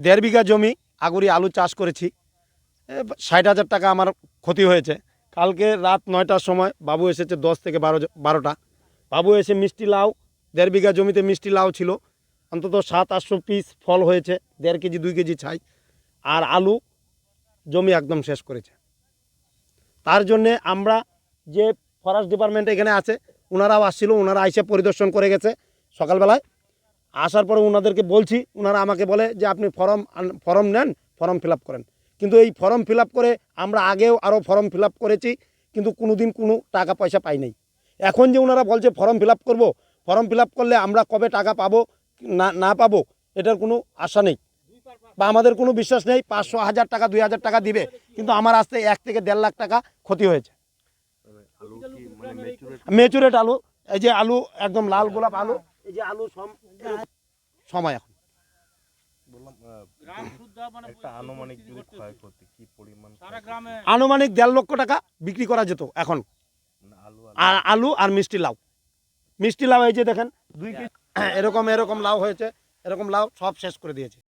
দেড় বিঘা জমি আগুরি আলু চাষ করেছি। ষাট হাজার টাকা আমার ক্ষতি হয়েছে। কালকে রাত নয়টার সময় বাবু এসেছে দশ থেকে বারো বারোটা। বাবু এসে মিষ্টি লাউ, দেড় বিঘা জমিতে মিষ্টি লাউ ছিল। অন্তত সাত আটশো পিস ফল হয়েছে, দেড় কেজি, দুই কেজি ছাই। আর আলু জমি একদম শেষ করেছে। তার জন্যে আমরা যে ফরেস্ট ডিপার্টমেন্ট এখানে আছে ওনারাও আসছিল ওনারা আইসে পরিদর্শন করে গেছে। সকালবেলায় আসার পরে ওনাদেরকে বলছি ওনারা আমাকে বলে যে আপনি ফর্ম ফর্ম নেন ফর্ম ফিল আপ করেন। কিন্তু এই ফর্ম ফিল আপ করে আমরা আগেও আরও ফর্ম ফিল আপ করেছি কিন্তু কোনো দিন কোনো টাকা পয়সা পাই নাই। এখন যে ওনারা বলছে ফর্ম ফিল আপ করব ফর্ম ফিল আপ করলে আমরা কবে টাকা পাবো না না পাবো এটার কোনো আশা নেই। বা আমাদের কোনো বিশ্বাস নেই পাঁচশো হাজার টাকা দুই হাজার টাকা দিবে কিন্তু আমার আসতে এক থেকে দেড় লাখ টাকা ক্ষতি হয়েছে। কি মানে মেচুরেট আলু এই যে আলু একদম লাল গোলাপ আলু এই যে আলু সময় এখন। একটা আনুমানিক যদি ক্ষয়ক্ষতি কি পরিমাণ গ্রামে আনুমানিক দেড় লক্ষ টাকা বিক্রি করা যেত এখন। মানে আলু আর আর আলু আর মিষ্টি লাউ। মিষ্টি লাউ এই যে দেখেন দুই এরকম এরকম লাউ হয়েছে এরকম লাউ সব শেষ করে দিয়েছে।